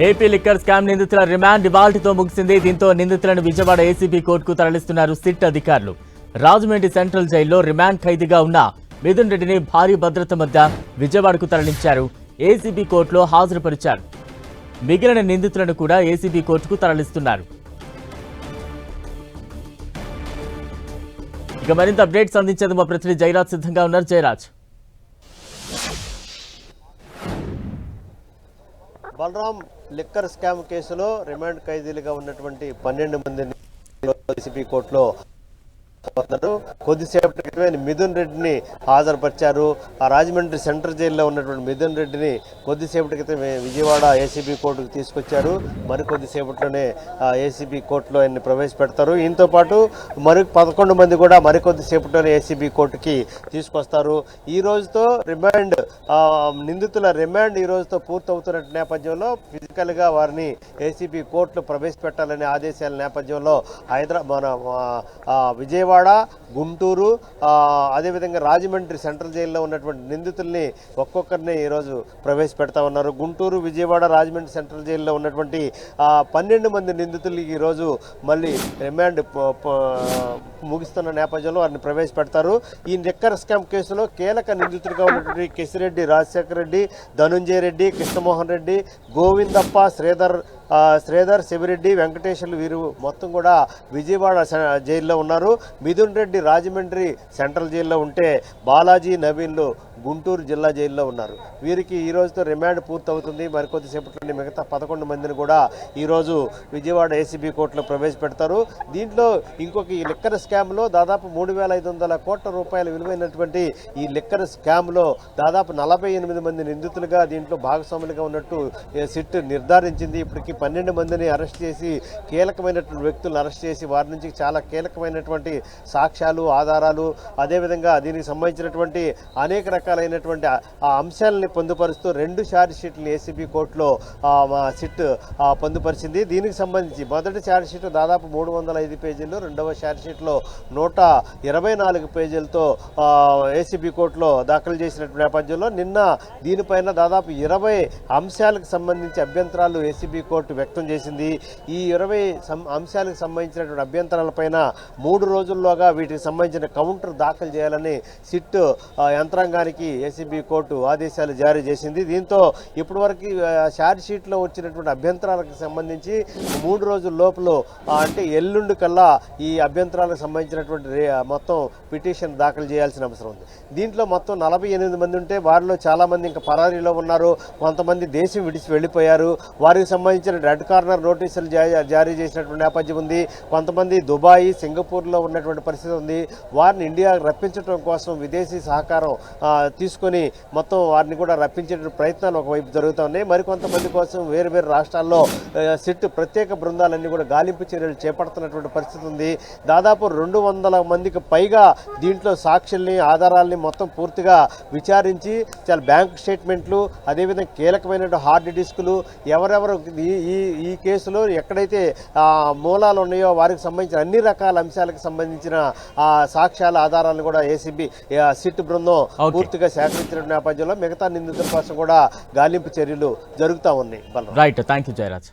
AP liquor scam నిందితుల remand ఇవాల్టితో ముగిసింది. దీంతో నిందితులను విజయవాడ ఏసీబీ కోర్టుకు తరలిస్తున్నారు సిట్ అధికారులు. రాజమండ్రి సెంట్రల్ జైల్లో రిమాండ్ ఖైదీగా ఉన్న మిథున్ రెడ్డిని భారీ భద్రత మధ్య విజయవాడకు తరలించారు. ఏసీబీ కోర్టులో హాజరుపరిచారు. మిగిలిన నిందితులను కూడా ఏసీబీ కోర్టుకు తరలిస్తున్నారు. ఇక మరింత అప్డేట్స్ అందించేందుకు మా ప్రతినిధి జయరాజ్ సిద్ధంగా ఉన్నారు. జయరాజ్. బలరాం లిక్కర్ స్కామ్ కేసులో రిమాండ్ ఖైదీలుగా ఉన్నటువంటి పన్నెండు మంది ఏసీపీ కోర్టులో ఉన్నారు కొద్దిసేపటి క్రితమే మిథున్ రెడ్డిని హాజరుపరిచారు. ఆ రాజమండ్రి సెంట్రల్ జైల్లో ఉన్నటువంటి మిథున్ రెడ్డిని కొద్దిసేపటి క్రితమే విజయవాడ ఏసీబీ కోర్టుకు తీసుకొచ్చారు. మరికొద్దిసేపట్లోనే ఏసీబీ కోర్టులో ఆయన్ని ప్రవేశపెడతారు. దీంతో పాటు మరి పదకొండు మంది కూడా మరికొద్దిసేపట్లోనే ఏసీబీ కోర్టుకి తీసుకొస్తారు. ఈ రోజుతో రిమాండ్ నిందితుల రిమాండ్ ఈ రోజుతో పూర్తవుతున్న నేపథ్యంలో ఫిజికల్గా వారిని ఏసీబీ కోర్టులో ప్రవేశపెట్టాలనే ఆదేశాల నేపథ్యంలో హైదరాబాద్ మన విజయవాడ విజయవాడ గుంటూరు అదేవిధంగా రాజమండ్రి సెంట్రల్ జైల్లో ఉన్నటువంటి నిందితుల్ని ఒక్కొక్కరిని ఈరోజు ప్రవేశపెడతా ఉన్నారు. గుంటూరు విజయవాడ రాజమండ్రి సెంట్రల్ జైల్లో ఉన్నటువంటి పన్నెండు మంది నిందితులకి ఈరోజు మళ్ళీ రిమాండ్ ప- ముగిస్తున్న నేపథ్యంలో వారిని ప్రవేశపెడతారు. ఈ నిక్కర్ స్కామ్ కేసులో కీలక నిందితుడిగా ఉన్నటువంటి కిసిరెడ్డి రాజశేఖర రెడ్డి ధనుంజయ రెడ్డి కృష్ణమోహన్ రెడ్డి గోవిందప్ప శ్రీధర్ శ్రీధర్ శివిరెడ్డి వెంకటేశ్వర్లు వీరు మొత్తం కూడా విజయవాడ జైల్లో ఉన్నారు. మిథున్ రెడ్డి రాజమండ్రి సెంట్రల్ జైల్లో ఉంటే బాలాజీ నవీన్లు గుంటూరు జిల్లా జైల్లో ఉన్నారు. వీరికి ఈ రోజుతో రిమాండ్ పూర్తవుతుంది. మరికొద్దిసేపట్లోనే మిగతా పదకొండు మందిని కూడా ఈరోజు విజయవాడ ఏసీబీ కోర్టులో ప్రవేశపెడతారు. దీంట్లో ఇంకొక ఈ లిక్కర్ స్కామ్లో దాదాపు మూడు వేల ఐదు వందల కోట్ల రూపాయల విలువైనటువంటి ఈ లిక్కర్ స్కామ్లో దాదాపు నలభై ఎనిమిది మంది నిందితులుగా దీంట్లో భాగస్వాములుగా ఉన్నట్టు సిట్ నిర్ధారించింది. ఇప్పటికి పన్నెండు మందిని అరెస్ట్ చేసి కీలకమైనటువంటి వ్యక్తులను అరెస్ట్ చేసి వారి నుంచి చాలా కీలకమైనటువంటి సాక్ష్యాలు ఆధారాలు అదేవిధంగా దీనికి సంబంధించినటువంటి అనేక రకాలైనటువంటి ఆ- అంశాలని పొందుపరుస్తూ రెండు ఛార్జ్ ఏసీబీ కోర్టులో మా సిట్ పొందుపరిచింది. దీనికి సంబంధించి మొదటి ఛార్జ్ షీట్ దాదాపు మూడు వందల ఐదు పేజీలు రెండవ ఛార్జ్ షీట్లో నూట ఇరవై నాలుగు పేజీలతో ఏసీబీ కోర్టులో దాఖలు చేసినటువంటి నేపథ్యంలో నిన్న దీనిపైన దాదాపు ఇరవై అంశాలకు సంబంధించి అభ్యంతరాలు ఏసీబీ కోర్టు వ్యక్తం చేసింది. ఈ ఇరవై సం- అంశాలకు సంబంధించినటువంటి అభ్యంతరాలపైన మూడు రోజుల్లోగా వీటికి సంబంధించిన కౌంటర్ దాఖలు చేయాలని సిట్ యంత్రాంగానికి ఏసీబీ కోర్టు ఆదేశాలు జారీ చేసింది. దీంతో ఇప్పటివరకు షార్ట్ షీట్లో వచ్చినటువంటి అభ్యంతరాలకు సంబంధించి మూడు రోజుల లోపల అంటే ఎల్లుండి కల్లా ఈ అభ్యంతరాలకు సంబంధించినటువంటి మొత్తం పిటిషన్ దాఖలు చేయాల్సిన అవసరం ఉంది. దీంట్లో మొత్తం నలభై ఎనిమిది మంది ఉంటే వారిలో చాలామంది ఇంకా పరారీలో ఉన్నారు. కొంతమంది దేశం విడిచి వెళ్ళిపోయారు. వారికి సంబంధించిన రెడ్ కార్నర్ నోటీసులు జారీ చేసినటువంటి నేపథ్యం ఉంది. కొంతమంది దుబాయ్ సింగపూర్లో ఉన్నటువంటి పరిస్థితి ఉంది. వారిని ఇండియా రప్పించడం కోసం విదేశీ సహకారం తీసుకొని మొత్తం వారిని కూడా రప్పించే ప్రయత్నాలు ఒకవైపు జరుగుతూ ఉన్నాయి. మరికొంతమంది కోసం వేరు వేరు రాష్ట్రాల్లో సిట్ ప్రత్యేక బృందాలన్నీ కూడా గాలింపు చర్యలు చేపడుతున్నటువంటి పరిస్థితి ఉంది. దాదాపు రెండు వందల మందికి పైగా దీంట్లో సాక్షుల్ని ఆధారాల్ని మొత్తం పూర్తిగా విచారించి చాలా బ్యాంక్ స్టేట్మెంట్లు అదేవిధంగా కీలకమైన హార్డ్ డిస్కులు ఎవరెవరు ఈ ఈ కేసులో ఎక్కడైతే మూలాలు ఉన్నాయో వారికి సంబంధించిన అన్ని రకాల అంశాలకు సంబంధించిన సాక్ష్యాల ఆధారాలను కూడా ఏసీబీ సిట్ బృందం. పూర్తిగా సేకరించిన నేపథ్యంలో మిగతా నిందితుల కోసం కూడా గాలింపు చర్యలు జరుగుతూ ఉన్నాయి. Right thank you Jayaraj